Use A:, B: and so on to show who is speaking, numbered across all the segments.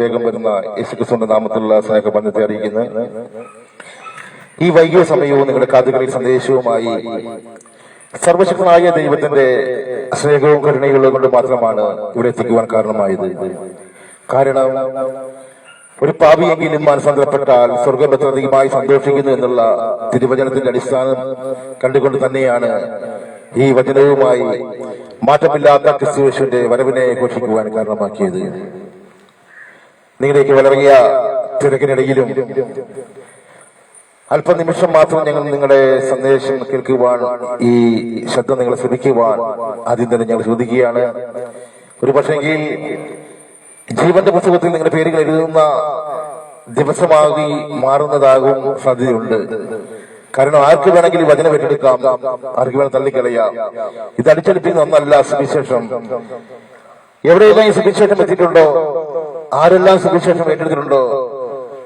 A: വേഗം വരുന്ന യേശുക്രിസ്തുവിന്റെ നാമത്തിലുള്ള സ്നേഹ ബന്ധത്തെ അറിയിക്കുന്നു ഈ വൈകിയ സമയവും നിങ്ങളുടെ കാതുകളിൽ സന്ദേശവുമായി സർവശക്തനായ ദൈവത്തിന്റെ സ്നേഹവും കരുണയുള്ളത് കൊണ്ട് മാത്രമാണ് ഇവിടെ എത്തിക്കുവാൻ കാരണമായത്. കാരണം ഒരു പാപിയെങ്കിലും മനസ്സാന്തരപ്പെട്ടാൽ സ്വർഗബദ്ധതയുമായി സന്തോഷിക്കുന്നു എന്നുള്ള തിരുവചനത്തിന്റെ അടിസ്ഥാനം കണ്ടുകൊണ്ട് തന്നെയാണ് ഈ വചനവുമായി മാറ്റമില്ലാത്ത ക്രിസ്തുവേശുവിന്റെ വരവിനെ ഘോഷിക്കുവാൻ കാരണമാക്കിയത്. നിങ്ങളുടെയൊക്കെ വളരെയ തിരക്കിനിടയിലും അല്പനിമിഷം മാത്രം ഞങ്ങൾ നിങ്ങളുടെ സന്ദേശം കേൾക്കുവാൻ ഈ ശബ്ദം നിങ്ങൾ ശ്രദ്ധിക്കുവാൻ ആദ്യം തന്നെ ഞങ്ങൾ ചോദിക്കുകയാണ് ഒരു പക്ഷെങ്കിൽ ജീവന്റെ പുസ്തകത്തിൽ നിങ്ങളുടെ പേരുകൾ എഴുതുന്ന ദിവസമാകി മാറുന്നതാകും സാധ്യതയുണ്ട്. കാരണം ആർക്ക് വേണമെങ്കിൽ വചനം ഏറ്റെടുക്കാം ആർക്ക് വേണം തള്ളിക്കളയാം. ഇത് അടിച്ചടിപ്പിക്കുന്ന ഒന്നല്ല സുവിശേഷം. എവിടെയെല്ലാം ഈ സുവിശേഷം എത്തിയിട്ടുണ്ടോ? ആരെല്ലാം സുവിശേഷം ഏറ്റെടുത്തിട്ടുണ്ടോ?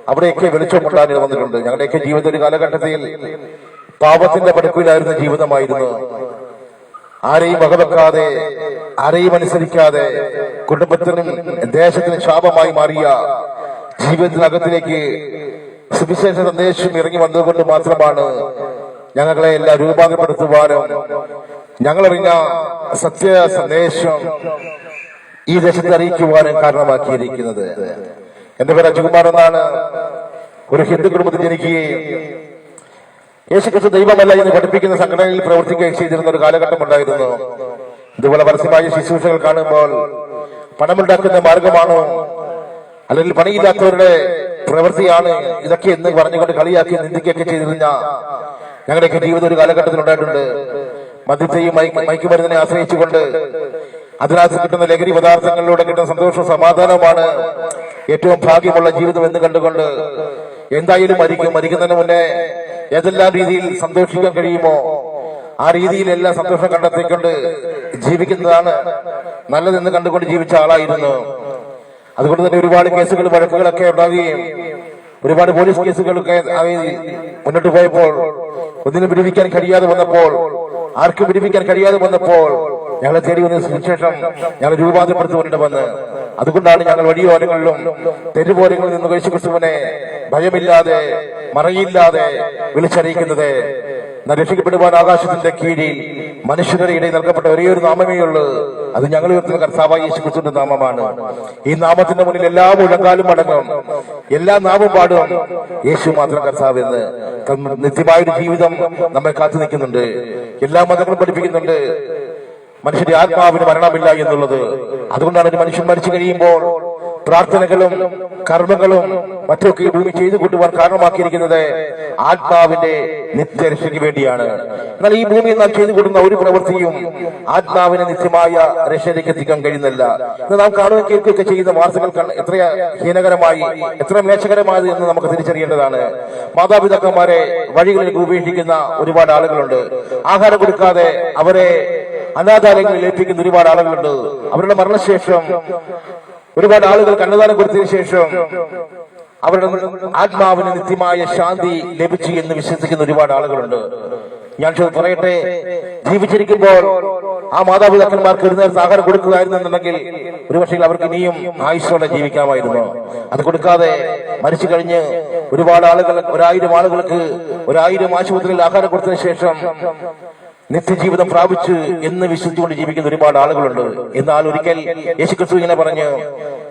A: അവിടെയൊക്കെ വെളിച്ചം കൊണ്ടാൻ വന്നിട്ടുണ്ട്. ഞങ്ങളുടെയൊക്കെ ജീവിത ഒരു കാലഘട്ടത്തിൽ പാപത്തിന്റെ പടുക്കിലായിരുന്ന ജീവിതമായിരുന്നു. ആരെയും വകവെക്കാതെ ആരെയും അനുസരിക്കാതെ കുടുംബത്തിനും ദേശത്തിനും ശാപമായി മാറിയ ജീവിതത്തിനകത്തിലേക്ക് സുവിശേഷ സന്ദേശം ഇറങ്ങി വന്നതുകൊണ്ട് മാത്രമാണ് ഞങ്ങളെ എല്ലാം രൂപാന്തരപ്പെടുത്തുവാനും ഞങ്ങളറിഞ്ഞ സത്യ സന്ദേശം ഈ ദേശത്തെ അറിയിക്കുവാനും കാരണമാക്കിയിരിക്കുന്നത്. എന്റെ പേര് അജുകുമാർ എന്നാണ്. ഒരു ഹിന്ദു കുടുംബത്തിൽ ജനിക്കുകയും യേശുക്രിസ്തു ദൈവമല്ല എന്ന് പഠിപ്പിക്കുന്ന സംഘടനയിൽ പ്രവർത്തിക്കുകയും ചെയ്തിരുന്ന ഒരു കാലഘട്ടം ഉണ്ടായിരുന്നു. ഇതുപോലെ പരസ്യമായ ശുശ്രൂഷകൾ കാണുമ്പോൾ പണമുണ്ടാക്കുന്ന മാർഗമാണോ? അല്ലെങ്കിൽ പണിയില്ലാത്തവരുടെ പ്രവൃത്തിയാണ് ഇതൊക്കെ എന്ന് പറഞ്ഞുകൊണ്ട് കളിയാക്കി നിന്ദിക്കുകയൊക്കെ ചെയ്തിരുന്ന ഞങ്ങളുടെയൊക്കെ ജീവിതം ഒരു കാലഘട്ടത്തിൽ ഉണ്ടായിട്ടുണ്ട് മദ്യത്തെയും മയക്ക് മയക്കുമരുന്നിനെ ആശ്രയിച്ചുകൊണ്ട് അതിനകത്ത് കിട്ടുന്ന ലഹരി പദാർത്ഥങ്ങളിലൂടെ കിട്ടുന്ന സന്തോഷവും സമാധാനവുമാണ് ഏറ്റവും ഭാഗ്യമുള്ള ജീവിതം എന്ന് കണ്ടുകൊണ്ട് എന്തായാലും മരിക്കും. മരിക്കുന്നതിന് മുന്നേ ഏതെല്ലാം രീതിയിൽ സന്തോഷിക്കാൻ കഴിയുമോ ആ രീതിയിലെല്ലാം സന്തോഷം കണ്ടെത്തിക്കൊണ്ട് ജീവിക്കുന്നതാണ് നല്ലതെന്ന് കണ്ടുകൊണ്ട് ജീവിച്ച ആളായിരുന്നു. അതുകൊണ്ട് തന്നെ ഒരുപാട് കേസുകൾ വഴക്കുകളൊക്കെ ഉണ്ടാവുകയും ഒരുപാട് പോലീസ് കേസുകളൊക്കെ മുന്നോട്ട് പോയപ്പോൾ ഒന്നിനും പിടിപ്പിക്കാൻ കഴിയാതെ വന്നപ്പോൾ ആർക്കും പിടിപ്പിക്കാൻ കഴിയാതെ വന്നപ്പോൾ ഞങ്ങളെ തേടി വന്ന സുവിശേഷം ഞങ്ങൾ രൂപാന്തരപ്പെടുത്തി വന്ന് അതുകൊണ്ടാണ് ഞങ്ങൾ വഴിയോരങ്ങളിലും തെരുവോരങ്ങളിൽ നിന്ന് കഴിച്ചു ക്രിസ്തുവിനെ ഭയമില്ലാതെ മറയില്ലാതെ വിളിച്ചറിയിക്കുന്നത്. രക്ഷിക്കപ്പെടുവാൻ ആകാശത്തിന്റെ കീഴിൽ മനുഷ്യരുടെ ഇടയിൽ നൽകപ്പെട്ട ഒരേ ഒരു നാമമേ ഉള്ളൂ. അത് ഞങ്ങൾ ഉയർത്തുന്ന കർത്താവായി യേശുക്രിസ്തുവിന്റെ നാമമാണ്. ഈ നാമത്തിന്റെ മുന്നിൽ എല്ലാ മുഴങ്കാലും അടങ്ങും. എല്ലാ നാമം പാടും യേശു മാത്രം കർത്താവ് എന്ന്. നിത്യമായൊരു ജീവിതം നമ്മെ കാത്തു നിൽക്കുന്നുണ്ട്. എല്ലാ മതങ്ങളും പഠിപ്പിക്കുന്നുണ്ട്. മനുഷ്യന്റെ ആത്മാവിന് മരണമില്ല എന്നുള്ളത്. അതുകൊണ്ടാണ് ഒരു മനുഷ്യൻ മരിച്ചു കഴിയുമ്പോൾ പ്രാർത്ഥനകളും കർമ്മങ്ങളും മറ്റൊക്കെ ഭൂമി ചെയ്തു കൂട്ടുവാൻ കാരണമാക്കിയിരിക്കുന്നത് ആത്മാവിന്റെ നിത്യരക്ഷയ്ക്ക് വേണ്ടിയാണ്. എന്നാൽ ഈ ഭൂമിയിൽ നാം ചെയ്തു കൂട്ടുന്ന ഒരു പ്രവൃത്തിയും ആത്മാവിനെ നിത്യമായ രക്ഷയിലേക്ക് എത്തിക്കാൻ കഴിയുന്നില്ല ഇന്ന് നാം കാണുകയും കേൾക്കുകയൊക്കെ ചെയ്യുന്ന വാർത്തകൾ എത്ര ഹീനകരമായി എത്ര മേശകരമായത് എന്ന് നമുക്ക് തിരിച്ചറിയേണ്ടതാണ്. മാതാപിതാക്കന്മാരെ വഴികളിൽ ഉപേക്ഷിക്കുന്ന ഒരുപാട് ആളുകളുണ്ട്. ആഹാരം കൊടുക്കാതെ അവരെ അനാഥാലയങ്ങളിൽ ഏൽപ്പിക്കുന്ന ഒരുപാട് ആളുകളുണ്ട്. അവരുടെ മരണശേഷം ഒരുപാട് ആളുകൾ കണ്ണുദാനം കൊടുത്തതിനു ശേഷം അവരുടെ ആത്മാവിന് നിത്യമായ ശാന്തി ലഭിച്ചു എന്ന് വിശ്വസിക്കുന്ന ഒരുപാട് ആളുകളുണ്ട്. ഞാൻ പറയട്ടെ ജീവിച്ചിരിക്കുമ്പോൾ ആ മാതാപിതാക്കന്മാർക്ക് ഒരു നേരത്തെ ആഹാരം കൊടുക്കുകയായിരുന്നുണ്ടെങ്കിൽ ഒരുപക്ഷെ അവർക്ക് ഇനിയും ആയുഷോടെ ജീവിക്കാമായിരുന്നു. അത് കൊടുക്കാതെ മരിച്ചു കഴിഞ്ഞ് ഒരുപാട് ആളുകൾ ഒരായിരം ആളുകൾക്ക് ഒരായിരം ആശുപത്രിയിൽ ആഹാരം കൊടുത്തതിനു ശേഷം നിത്യജീവിതം പ്രാപിച്ചു എന്ന് വിശ്വസിച്ചുകൊണ്ട് ജീവിക്കുന്ന ഒരുപാട് ആളുകളുണ്ട്. എന്നാൽ ഒരിക്കൽ യേശുക്രിസ്തു ഇങ്ങനെ പറഞ്ഞു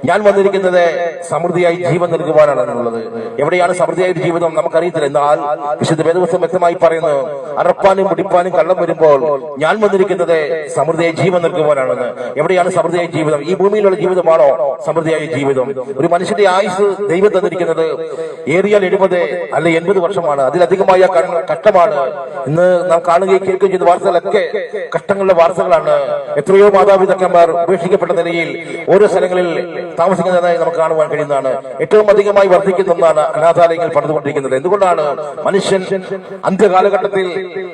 A: ഞാൻ വന്നിരിക്കുന്നത് സമൃദ്ധിയായി ജീവൻ നൽകുവാനാണ് എന്നുള്ളത്. എവിടെയാണ് സമൃദ്ധിയായ ജീവിതം നമുക്കറിയത്തില്ല. എന്നാൽ വിശുദ്ധ വേദവസ്തം വ്യക്തമായി പറയുന്നു അറപ്പാനും മുടിപ്പാനും കള്ളം വരുമ്പോൾ ഞാൻ വന്നിരിക്കുന്നത് സമൃദ്ധിയായി ജീവൻ നൽകുവാനാണെന്ന് എവിടെയാണ് സമൃദ്ധിയായ ജീവിതം? ഈ ഭൂമിയിലുള്ള ജീവിതമാണോ സമൃദ്ധിയായ ജീവിതം? ഒരു മനുഷ്യന്റെ ആയുസ് ദൈവം തന്നിരിക്കുന്നത് ഏറിയാൽ എഴുപത് അല്ലെ എൺപത് വർഷമാണ്. അതിലധികമായ കഷ്ടമാണ്. ഇന്ന് നാം കാണുകയും കേൾക്കുകയും ചെയ്ത വാർത്തകളൊക്കെ കഷ്ടങ്ങളുടെ വാർത്തകളാണ്. എത്രയോ മാതാപിതാക്കന്മാർ ഉപേക്ഷിക്കപ്പെട്ട നിലയിൽ ഓരോ സ്ഥലങ്ങളിൽ താമസിക്കുന്നതായി നമുക്ക് കാണുവാൻ കഴിയുന്നതാണ്. ഏറ്റവും അധികമായി വർദ്ധിക്കുന്ന ഒന്നാണ് അനാഥാലയങ്ങൾ പണിതുകൊണ്ടിരിക്കുന്നത്. എന്തുകൊണ്ടാണ്? മനുഷ്യൻ അന്ത്യകാലഘട്ടത്തിൽ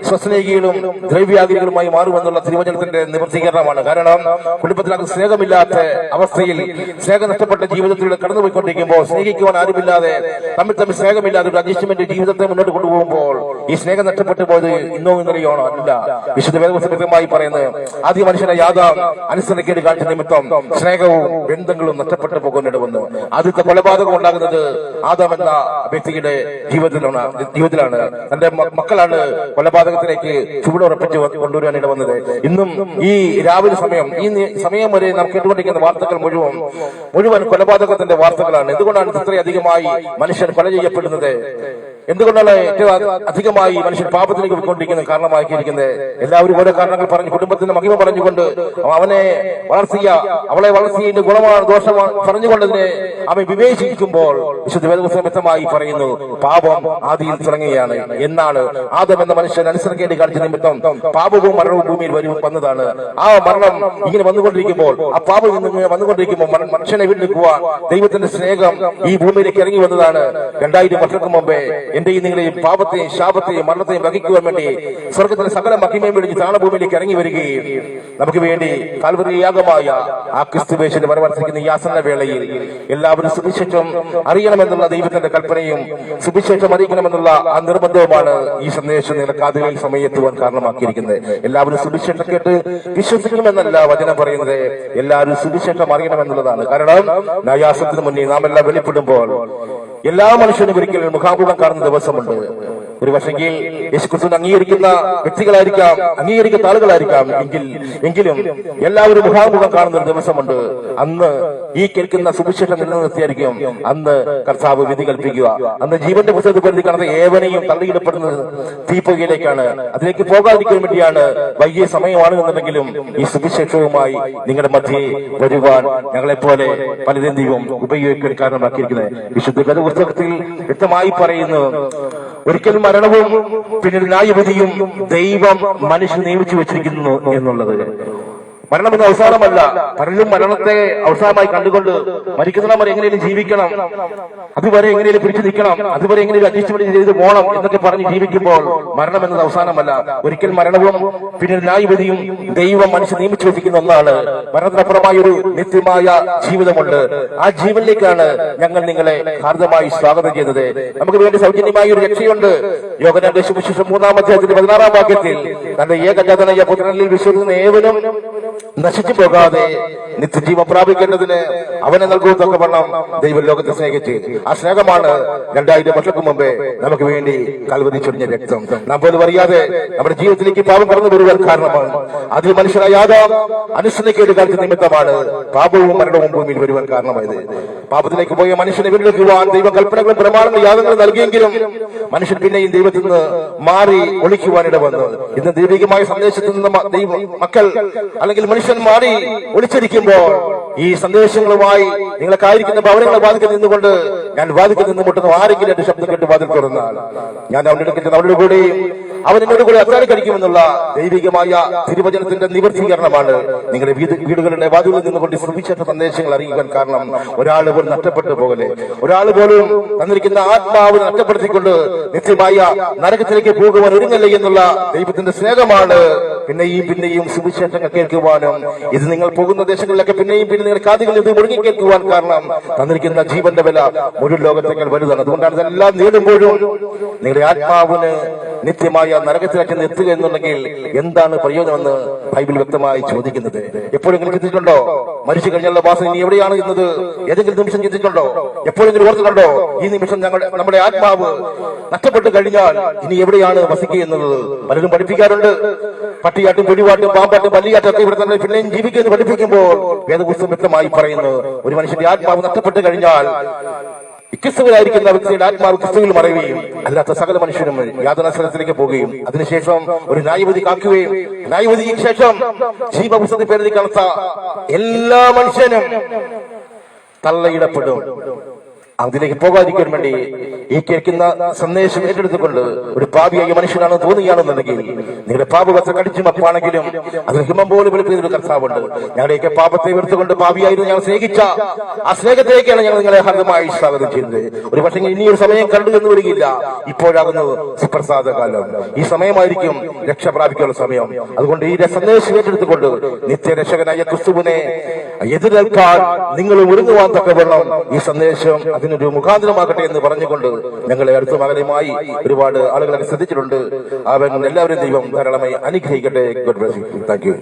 A: സ്വസ്നേഹികളും ദ്രവ്യാഗ്രഹികളുമായി മാറുമെന്നുള്ള തിരുവചനത്തിന്റെ നിവർത്തീകരണമാണ്. കാരണം കുടുംബത്തിനകത്ത് സ്നേഹമില്ലാത്ത അവസ്ഥയിൽ സ്നേഹം നഷ്ടപ്പെട്ട ജീവിതത്തിലൂടെ കടന്നുപോയിക്കൊണ്ടിരിക്കുമ്പോൾ സ്നേഹിക്കുവാൻ ആരുമില്ലാതെ തമ്മിൽ തമ്മിൽ സ്നേഹമില്ലാതെ ഒരു അഡ്ജസ്റ്റ്മെന്റ് ജീവിതത്തെ മുന്നോട്ട് കൊണ്ടുപോകുമ്പോൾ ഈ സ്നേഹം നഷ്ടപ്പെട്ടു പോയത് ഇന്നോ ഇന്നലെയോ അല്ല. വിശുദ്ധ വേദപുസ്തകമായി പറയുന്നത് ആദ്യ മനുഷ്യനെ യാതാം അനുസരണക്കേട് കാണിച്ച നിമിത്തം സ്നേഹവും ബന്ധങ്ങളും നഷ്ടപ്പെട്ടു പോകുന്നിടവന്നു ആദ്യത്തെ കൊലപാതകം ഉണ്ടാകുന്നത് ആദാം എന്ന വ്യക്തിയുടെ ജീവിതത്തിലാണ് ജീവിതത്തിലാണ്. തന്റെ മക്കളാണ് കൊലപാതകത്തിലേക്ക് ചുവടുറപ്പിച്ച് വ- കൊണ്ടുവരാൻ ഇടവന്നത് ഇന്നും ഈ രാവിലെ സമയം ഈ സമയം വരെ നാം കേട്ടുകൊണ്ടിരിക്കുന്ന വാർത്തകൾ മുഴുവൻ മുഴുവൻ കൊലപാതകത്തിന്റെ വാർത്തകളാണ്. എന്തുകൊണ്ടാണ് ഇത്രയധികമായി മനുഷ്യൻ കൊല ചെയ്യപ്പെടുന്നത്? എന്തുകൊണ്ടാണ് ഏറ്റവും അധികമായി മനുഷ്യൻ പാപത്തിലേക്ക് പോയിക്കൊണ്ടിരിക്കുന്നത് കാരണമാക്കിയിരിക്കുന്നത്? എല്ലാവരും ഓരോ കാരണങ്ങൾ പറഞ്ഞു കുടുംബത്തിന്റെ മഹിമ പറഞ്ഞുകൊണ്ട് അവനെ വളർത്തിയ അവളെ വളർത്തിയതിന്റെ ഗുണമാണ് ദോഷമാണ് പറഞ്ഞുകൊണ്ടതിനെ അവൻ വിവേചിക്കുമ്പോൾ വിശുദ്ധ വ്യക്തമായി പറയുന്നു പാപം ആദിയിൽ തുടങ്ങുകയാണ്. എന്നാണ് ആദം എന്ന മനുഷ്യൻ അനുസരിക്കേണ്ടി കാണിച്ച നിമിത്തം പാപവും മരണവും ഭൂമിയിൽ വരും വന്നതാണ്. ആ മരണം ഇങ്ങനെ വന്നുകൊണ്ടിരിക്കുമ്പോൾ ആ പാപം ഇങ്ങനെ വന്നുകൊണ്ടിരിക്കുമ്പോൾ മനുഷ്യനെ വീണ്ടെടുക്കുവാൻ ദൈവത്തിന്റെ സ്നേഹം ഈ ഭൂമിയിലേക്ക് ഇറങ്ങി വന്നതാണ്. രണ്ടായിരം വർഷങ്ങൾക്ക് മുമ്പേ എന്റെയും നിങ്ങളെയും പാപത്തെയും ശാപത്തെയും മരണത്തെയും വഹിക്കുവാൻ വേണ്ടി സ്വർഗത്തിന്റെ സകല മഹിമയും വിളിച്ച് താണഭൂമിയിലേക്ക് ഇറങ്ങി വരികയും നമുക്ക് വേണ്ടി കാൽവരിയാഗമായ ആ ക്രിസ്തുവേശന്റെ വരവർത്തിക്കുന്ന ഈ ആസന്ന വേളയിൽ എല്ലാവരും സുവിശേഷം അറിയണമെന്നുള്ള ദൈവത്തിന്റെ കൽപ്പനയും സുവിശേഷം അറിയിക്കണമെന്നുള്ള ആ നിർബന്ധവുമാണ് ഈ സന്ദേശം നിങ്ങളുടെ കാതുകളിൽ സമയത്തുവാൻ കാരണമാക്കിയിരിക്കുന്നത്. എല്ലാവരും സുവിശേഷം കേട്ട് വിശ്വസിക്കണമെന്നല്ല വചനം പറയുന്നത്. എല്ലാവരും സുവിശേഷം അറിയണമെന്നുള്ളതാണ്. കാരണം നയാസത്തിന് മുന്നേ നാം എല്ലാം വെളിപ്പെടുമ്പോൾ എല്ലാ മനുഷ്യനും ഒരിക്കലും മുഖാമുഖം കാണുന്ന ദിവസമുണ്ട്. ഒരു പക്ഷെങ്കിൽ യേശുക്രിസ്തു അംഗീകരിക്കുന്ന വ്യക്തികളായിരിക്കാം അംഗീകരിക്കുന്ന ആളുകളായിരിക്കാം. എങ്കിൽ എങ്കിലും എല്ലാവരും മുഖാമുഖം കാണുന്ന ഒരു ദിവസമുണ്ട്. അന്ന് ഈ കേൾക്കുന്ന സുവിശേഷം നിലനിർത്തിയായിരിക്കും. അന്ന് കർത്താവ് വിധി കൽപ്പിക്കുക. അന്ന് ജീവന്റെ പുസ്തകത്തിൽ പരിധി കാണുന്ന ഏവനെയും തള്ളിയിടപ്പെടുന്നത് തീപ്പുകയിലേക്കാണ് അതിലേക്ക് പോകാതിരിക്കാൻ വേണ്ടിയാണ് വൈകിയ സമയമാണ് എന്നുണ്ടെങ്കിലും ഈ സുവിശേഷവുമായി നിങ്ങളുടെ മധ്യേ വരുവാൻ ഞങ്ങളെപ്പോലെ ദൈവം ഉപയോഗിക്കാൻ കാരണമാക്കിയിരിക്കുന്നത് വിശുദ്ധ പുസ്തകത്തിൽ വ്യക്തമായി പറയുന്നു ഒരിക്കൽ മരണവും പിന്നെ ന്യായവിധിയും ദൈവം മനുഷ്യൻ നിയമിച്ചു വെച്ചിരിക്കുന്നു എന്നുള്ളത്. മരണം ഇന്ന് അവസാനമല്ല. പലരും മരണത്തെ അവസാനമായി കണ്ടുകൊണ്ട് മരിക്കുന്ന വരെ എങ്ങനെയും ജീവിക്കണം. അതുവരെ എങ്ങനെയും പിടിച്ചു നിൽക്കണം. അതുവരെ എങ്ങനെയും അഡ്ജസ്റ്റ്മെന്റ് ചെയ്ത് പോകണം എന്നൊക്കെ പറഞ്ഞ് ജീവിക്കുമ്പോൾ മരണം എന്നത് അവസാനമല്ല. ഒരിക്കൽ മരണവും പിന്നെ ന്യായവിധിയും ദൈവം മനുഷ്യൻ നിയമിച്ചു വെച്ചിരിക്കുന്ന ഒന്നാണ്. മരണത്തിനപ്പുറമായ ഒരു നിത്യമായ ജീവിതമുണ്ട്. ആ ജീവനിലേക്കാണ് ഞങ്ങൾ നിങ്ങളെ ഹാർദമായി സ്വാഗതം ചെയ്തത് നമുക്ക് വേണ്ടി സൗജന്യമായ ഒരു രക്ഷയുണ്ട്. യോഗനാദേശം മൂന്നാം അധ്യായത്തിന്റെ പതിനാറാം വാക്യത്തിൽ തന്റെ ഏകജാതനായ പുത്രനിൽ വിശ്വസിക്കുന്ന ഏവനും നശിച്ചു പോകാതെ നിത്യജീവ പ്രാപിക്കേണ്ടതിന് അവനെ നൽകുന്നതൊക്കെ വണ്ണം ദൈവം ലോകത്തെ സ്നേഹിച്ച്. ആ സ്നേഹമാണ് രണ്ടായിരം വർഷങ്ങൾക്ക് മുമ്പേ നമുക്ക് വേണ്ടി കൽവതി ചൊരിഞ്ഞ രക്തം. നാം പോലും അറിയാതെ നമ്മുടെ ജീവിതത്തിലേക്ക് പാപം കടന്നു വരുവാൻ കാരണമാണ്. അതിൽ മനുഷ്യരായ ആദാം കാലത്ത് നിമിത്തമാണ് പാപവും മരണവും ഭൂമിയിൽ വരുവാൻ കാരണമായത്. പാപത്തിലേക്ക് പോയ മനുഷ്യനെ വീണ്ടെടുക്കുവാൻ ദൈവ കൽപ്പനകളും പ്രമാണങ്ങളും യാതങ്ങളും നൽകിയെങ്കിലും മനുഷ്യൻ പിന്നെയും ദൈവത്തിൽ നിന്ന് മാറി ഒളിക്കുവാനിട ഇടവന്നു ഇന്ന് ദൈവികമായ സന്ദേശത്തിൽ നിന്ന് മക്കൾ അല്ലെങ്കിൽ മനുഷ്യൻ മാറി ഒളിച്ചിരിക്കുമ്പോൾ ഈ സന്ദേശങ്ങളുമായി നിങ്ങളെ കായിരിക്കുന്ന ഭവനങ്ങളെ വാതിക്കൽ നിന്നുകൊണ്ട് ഞാൻ വാതിക്കൽ നിന്ന് മുട്ടുന്നു ആരെങ്കിലും എന്റെ ശബ്ദം കേട്ട് വാതിൽ ഞാൻ അവന്റെ അടുക്കൽ അവരുടെ കൂടി അവൻ എന്നോട് കൂടെ അച്ചാടി കഴിക്കുമെന്നുള്ള ദൈവികമായ തിരുവചനത്തിന്റെ നിവർത്തീകരണമാണ് നിങ്ങളുടെ വീട് വീടുകളുടെ വാതിലിൽ നിന്നുകൊണ്ട് ശ്രമിച്ചിട്ട സന്ദേശങ്ങൾ അറിയിക്കാൻ കാരണം ഒരാൾ പോലും നഷ്ടപ്പെട്ടു പോകലെ ഒരാൾ പോലും തന്നിരിക്കുന്ന ആത്മാവ് നഷ്ടപ്പെടുത്തിക്കൊണ്ട് നിത്യമായ നരകത്തിലേക്ക് പോകുവാൻ ഒരുങ്ങല്ലേ എന്നുള്ള ദൈവത്തിന്റെ സ്നേഹമാണ് പിന്നെയും പിന്നെയും സുവിശേഷങ്ങൾ കേൾക്കുവാനും ഇത് നിങ്ങൾ പോകുന്ന ദേശങ്ങളിലൊക്കെ പിന്നെയും പിന്നെ നിങ്ങൾ കാതുകളിൽ ഇത് മുഴുകി കേൾക്കുവാൻ കാരണം തന്നിരിക്കുന്ന ജീവന്റെ വില മുഴുവൻ ലോകത്തേക്കാൾ വലുതാണ്. അതുകൊണ്ടാണ് ഇതെല്ലാം നേടുമ്പോഴും നിങ്ങളുടെ ആത്മാവിന് നിത്യമായ നരകത്തിലേക്ക് എത്തുക എന്നുണ്ടെങ്കിൽ എന്താണ് പ്രയോജനമെന്ന് ബൈബിൾ വ്യക്തമായി ചോദിക്കുന്നത്. എപ്പോഴും നിങ്ങൾക്ക് ചിന്തിച്ചിട്ടുണ്ടോ? മരിച്ചു കഴിഞ്ഞുള്ള വാസന നീ എവിടെയാണ് എന്നത് ഏതെങ്കിലും നിമിഷം ചിന്തിച്ചിട്ടുണ്ടോ? എപ്പോഴെങ്കിലും ഓർത്തിട്ടുണ്ടോ? ഈ നിമിഷം ഞങ്ങൾ നമ്മുടെ ആത്മാവ് നഷ്ടപ്പെട്ടു കഴിഞ്ഞാൽ ഇനി എവിടെയാണ് വസിക്കുക എന്നുള്ളത് പലരും പഠിപ്പിക്കാറുണ്ട്. പട്ടിയാട്ടും പിടിവാട്ടും പാമ്പാട്ടും പല്ലിയാട്ടും ഒക്കെ ഇവിടെ തന്നെ പിന്നെയും ജീവിക്കുമെന്ന് പഠിപ്പിക്കുമ്പോൾ വേദപുസ്തകം വ്യക്തമായി പറയുന്നു. ഒരു മനുഷ്യന്റെ ആത്മാവ് നഷ്ടപ്പെട്ടു കഴിഞ്ഞാൽ ക്രിസ്തുവിലായിരിക്കുന്ന വ്യക്തിയുടെ ആത്മാവ് ക്രിസ്തുവിൽ മറയുകയും അല്ലാത്ത സകല മനുഷ്യരും യാതന സ്ഥലത്തിലേക്ക് പോവുകയും അതിനുശേഷം ഒരു ന്യായവതി കാക്കുകയും ന്യായവതിക്ക് ശേഷം ജീവപുസ്തകത്തിൽ പേരെഴുതി കാണത്ത എല്ലാ മനുഷ്യനും തള്ളയിടപ്പെടും. അതിലേക്ക് പോകാതിരിക്കാൻ വേണ്ടി ഈ കേൾക്കുന്ന സന്ദേശം ഏറ്റെടുത്തുകൊണ്ട് ഒരു പാപിയായ മനുഷ്യനാണെന്ന് തോന്നുകയാണെന്നുണ്ടെങ്കിൽ നിങ്ങളുടെ പാപവസ്ത്ര കടിച്ചു മപ്പാണെങ്കിലും അതിന് ഹിമം പോലും വെളുപ്പിക്കുന്ന കർത്താവുണ്ട്. ഞങ്ങളുടെയൊക്കെ പാപത്തെ വെറുത്തുകൊണ്ട് പാപിയായിരുന്നു ഞങ്ങൾ സ്നേഹിച്ച. ആ സ്നേഹത്തിലേക്കാണ് ഞങ്ങൾ നിങ്ങളെ ഹർദ്ദമായി സ്വാഗതം ചെയ്യുന്നത്. ഒരു പക്ഷേ ഒരു സമയം കണ്ടു എന്ന് വരികയില്ല ഇപ്പോഴാകുന്നു സുപ്രസാദ കാലം. ഈ സമയമായിരിക്കും രക്ഷ പ്രാപിക്കാനുള്ള സമയം. അതുകൊണ്ട് ഈ സന്ദേശം ഏറ്റെടുത്തുകൊണ്ട് നിത്യരക്ഷകനായ ക്രിസ്തുവിനെ എതിരേൽക്കാൻ നിങ്ങൾ ഒരുങ്ങുവാൻ തക്കവണ്ണം ഈ സന്ദേശം അതിനൊരു മുഖാന്തരമാകട്ടെ എന്ന് പറഞ്ഞുകൊണ്ട് ഞങ്ങളെ അടുത്ത മകനുമായി ഒരുപാട് ആളുകളെ ശ്രദ്ധിച്ചിട്ടുണ്ട്. അവൻ എല്ലാവരും ദൈവം ധാരാളമായി അനുഗ്രഹിക്കട്ടെ. Thank you